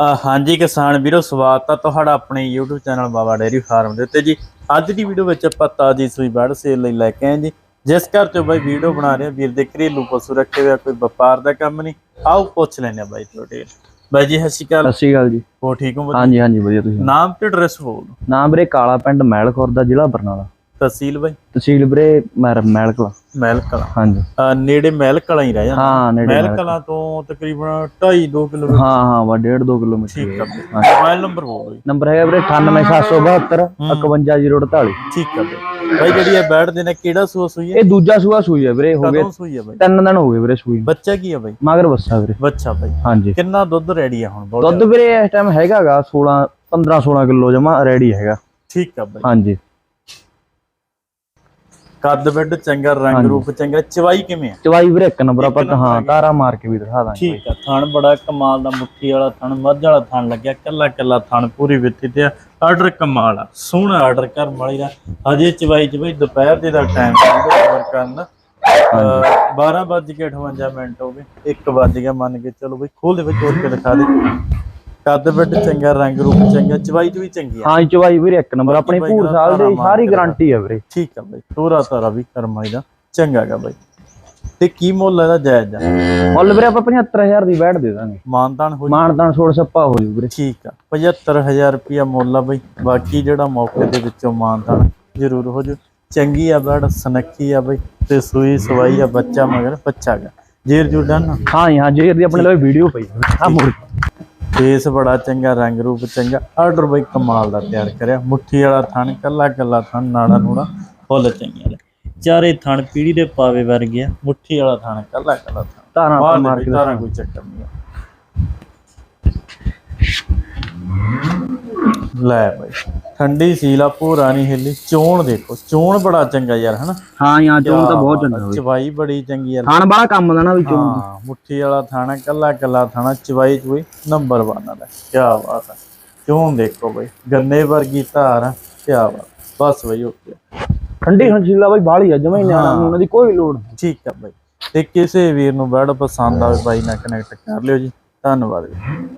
ਹਾਂਜੀ ਕਿਸਾਨ ਵੀਰੋ ਸਵਾਗਤ ਆ ਤੁਹਾਡਾ ਆਪਣੇ YouTube channel Baba dairy farm ਦੇ ਉੱਤੇ ਜੀ। ਅੱਜ ਦੀ ਵੀਡੀਓ ਵਿੱਚ ਆਪਾਂ ਤਾਜੀ ਸੂਈ ਬੜ ਸੇਲ ਲਈ ਲੈ ਕੇ ਆਏ ਜੀ। ਜਿਸ ਘਰ ਤੋਂ ਬਾਈ ਵੀਡੀਓ ਬਣਾ ਰਹੇ ਵੀਰ ਦੇ ਘਰੇਲੂ ਪਸ਼ੂ ਰੱਖੇ ਹੋਏ ਆ ਕੋਈ ਵਪਾਰ ਦਾ ਕੰਮ ਨਹੀਂ। ਆਓ ਪੁੱਛ ਲੈਣੇ ਬਾਈ ਤੁਹਾਡੇ ਬਾਈ ਜੀ ਸਤਿ ਸ਼੍ਰੀ ਅਕਾਲ। ਸਤਿ ਸ਼੍ਰੀ ਅਕਾਲ ਜੀ। ਹੋ ਠੀਕ ਹੋ? ਹਾਂਜੀ ਹਾਂਜੀ ਵਧੀਆ ਤੁਸੀਂ ਨਾਮ ਤੇ ਐਡਰੈਸ ਬੋਲ ਨਾਮ ਵੀਰੇ ਕਾਲਾ ਪਿੰਡ ਮਹਿਲ ਖੁਰਦ ਦਾ ਜ਼ਿਲ੍ਹਾ ਬਰਨਾਲਾ। ਤਹਿਸੀਲ ਬਾਈ? ਤਹਿਸੀਲ ਵੀਰੇ ਮਹਿਰ ਮਹਿਲ ਕਲਾ ਮਹਿਲ ਕਲਾਂ ਹਾਂਜੀ। ਅ, ਨੇੜੇ ਮਹਿਲ ਕਲਾਂ ਹੀ ਰਹਿ ਜਾਂਦਾ। ਹਾਂ ਨੇੜੇ ਮਹਿਲ ਮਹਿਲ ਕਲਾਂ ਤੋਂ ਤਕਰੀਬਨ 2.5 2 ਕਿਲੋਮੀਟਰ। ਹਾਂ ਹਾਂ ਵਾ 1.5 2 ਕਿਲੋਮੀਟਰ ਠੀਕ ਹੈ। ਬਾਈ। ਮੋਬਾਈਲ ਨੰਬਰ ਬੋਲ ਬਾਈ। ਨੰਬਰ ਹੈਗਾ ਵੀਰੇ 98772 51048 ਠੀਕ ਬਾਈ। ਬਾਈ ਜਿਹੜੀ ਇਹ ਬੈਠ ਦੇ ਨੇ ਕਿਹੜਾ ਸੂਆ ਸੂਈ ਹੈ? ਇਹ ਦੂਜਾ ਸੂਆ ਸੂਈ ਹੈ ਵੀਰੇ ਹੋ ਗਏ ਕਦੋਂ ਸੂਈ ਹੈ ਬਾਈ? ਤਿੰਨ ਦਿਨ ਹੋ ਗਏ ਵੀਰੇ ਸੂਈ ਨੂੰ। ਬੱਚਾ ਕੀ ਹੈ ਬਾਈ? ਮਗਰ ਬੱਸਾ ਵੀਰੇ। ਬੱਚਾ ਬਾਈ। ਹਾਂਜੀ। ਕਿੰਨਾ ਦੁੱਧ ਰੈਡੀ ਆ ਹੁਣ? ਬਹੁਤ ਦੁੱਧ ਵੀਰੇ ਇਸ ਟਾਈਮ ਹੈਗਾਗਾ 16 15 16 ਕਿਲੋ ਜਮਾ ਰੈਡੀ ਹੈਗਾ। ਠੀਕ ਆ ਬਾਈ। ਹਾਂਜੀ। ਕੱਦ ਬੈੱਡ ਚੰਗਾ ਰੰਗ ਰੂਪ ਚੰਗਾ ਚਵਾਈ ਕਿਵੇਂ ਆ? ਚਵਾਈ ਵੀਰੇ ਇੱਕ ਨੰਬਰ ਆਪਾਂ ਹਾਂ ਤਾਰਾ ਮਾਰ ਕੇ ਵੀ ਦਿਖਾ ਦਾਂਗੇ ਠੀਕ ਆ ਥਣ ਬੜਾ ਕਮਾਲ ਦਾ ਮੁੱਠੀ ਵਾਲਾ ਥਣ ਮੱਝ ਵਾਲਾ ਥਣ ਲੱਗਿਆ ਕੱਲਾ ਕੱਲਾ ਥਣ ਪੂਰੀ ਵਿੱਥੀ ਤੇ ਆਰਡਰ ਕਮਾਲ ਆ ਸੋਹਣਾ ਆਰਡਰ ਕਰ ਮਾਲੀ ਦਾ। ਹਜੇ ਚਵਾਈ ਚ ਬਈ ਦੁਪਹਿਰ ਦੇ ਦਾ ਟਾਈਮ ਕਵਰ ਕਰਨ। ਦਾ 12 ਵੱਜ ਕੇ 58 ਮਿੰਟ ਹੋ ਗਏ 1 ਵੱਜ ਗਿਆ ਮੰਨ ਕੇ ਚਲੋ ਬਈ ਖੋਲ ਦੇ ਵਿੱਚ ਹੋਰ ਕੇ ਦਿਖਾ ਦੇ। ਕੱਦ ਬੈੱਡ ਚੰਗਾ ਰੰਗ ਰੂਪ ਚੰਗਾ ਚਵਾਈ ਚ ਵੀ ਚੰਗੀ ਆ। ਹਾਂ ਚਵਾਈ ਵੀਰੇ ਇੱਕ ਨੰਬਰ ਆਪਣੀ ਭੂਰ ਸਾਲ ਦੀ ਸਾਰੀ ਗਾਰੰਟੀ ਹੈ ਵੀਰੇ। ਠੀਕ ਆ ਬਈ ਤੋਰਾ ਤਾਰਾ ਵੀ ਕਰਮਾਈ ਦਾ ਚੰਗਾ ਗਾ ਬਈ। ਤੇ ਕੀ ਮੁੱਲ ਇਹਦਾ ਜਾਇਜ਼ ਆ? ਮੁੱਲ ਵੀਰੇ ਆਪਾਂ 75000 ਦੀ ਬੈਠ ਦੇ ਦਾਂਗੇ। ਮਾਨਤਾਨ ਹੋ ਮਾਨਦਾਨ ਛੋੜ ਸੱਪਾ ਹੋ ਜੂ ਵੀਰੇ। ਠੀਕ ਆ 75000 ਰੁਪਿਆ ਮੁੱਲ ਆ ਬਈ। ਬਾਕੀ ਜਿਹੜਾ ਮੌਕੇ ਦੇ ਵਿੱਚੋਂ ਮਾਨਤਾਨ ਜ਼ਰੂਰ ਹੋ ਜੂ। ਚੰਗੀ ਆ ਬੜ ਸਨੱਖੀ ਆ ਬਈ। ਤੇ ਸੂਈ ਸਵਾਈ ਆ ਬੱਚਾ ਮਗਰ ਬੱਚਾ ਗਾ। ਜੇਰ ਜੁਡਨ ਹਾਂ ਹਾਂ ਜੇ ਦੀ ਆਪਣੇ ਲਈ ਵੀਡੀਓ ਪਈ ਆ। ਮੁੜ ਫੇਸ ਬੜਾ ਚੰਗਾ ਰੰਗ ਰੂਪ ਚੰਗਾ ਆਰਡਰ ਬਈ ਕਮਾਲ ਦਾ ਤਿਆਰ ਕਰਿਆ। ਮੁੱਠੀ ਵਾਲਾ ਥਣ ਕੱਲਾ ਕੱਲਾ ਥਣ ਨਾੜਾ ਨੂੜਾ ਫੁੱਲ ਚੰਗੀਆਂ ਚਾਰੇ ਥਣ ਪੀੜੀ ਦੇ ਪਾਵੇ ਵਰਗੇ ਆ ਮੁੱਠੀ ਵਾਲਾ ਥਣ ਕੱਲਾ ਕੱਲਾ ਥਣ। ਤਾਰਾਂ ਬਾਹਰ ਮਾਰ ਕੇ ਤਾਰਾ ਕੋਈ ਚੱਕਰ ਨਹੀਂ ਆ। ਲੈ ਬਾਈ ਠੰਡੀ ਸੀਲਾ ਪੂਰਾ ਨਹੀਂ ਹਿੱਲੀ। ਚੋਣ ਦੇਖੋ ਚੋਣ ਬੜਾ ਚੰਗਾ ਯਾਰ ਹਨਾ? ਹਾਂ ਯਾਰ ਚੋਣ ਤਾਂ ਬਹੁਤ ਚੰਗਾ ਹੋਈ ਚਵਾਈ ਬੜੀ ਚੰਗੀ ਯਾਰ। ਖਾਣ ਵਾਲਾ ਕੰਮ ਦਾ ਨਾ ਵੀ ਚੋਣ ਹਾਂ ਮੁੱਠੀ ਵਾਲਾ ਥਾਣਾ ਕੱਲਾ ਕੱਲਾ ਥਾਣਾ ਚਵਾਈ ਚੋਈ ਨੰਬਰ 1 ਵਾਲਾ ਕੀ ਬਾਤ ਹੈ ਚੋਣ ਦੇਖੋ ਬਾਈ ਗੰਨੇ ਵਰਗੀ ਧਾਰ ਆ ਕੀ ਬਾਤ ਬਸ ਬਈ ਓਕੇ। ਠੰਡੀ ਹੰਸੀਲਾ ਬਾਈ ਬਾਹਲੀ ਆ ਜਮਾ ਹੀ ਨਿਆਣਾ ਨੂੰ ਉਹਨਾਂ ਦੀ ਕੋਈ ਲੋੜ ਨਹੀਂ। ਠੀਕ ਆ ਬਾਈ। ਤੇ ਕਿਸੇ ਵੀਰ ਨੂੰ ਬੈਡ ਪਸੰਦ ਆਵੇ ਬਾਈ ਨਾਲ ਕਨੈਕਟ ਕਰ ਲਿਓ ਜੀ। ਧੰਨਵਾਦ ਜੀ।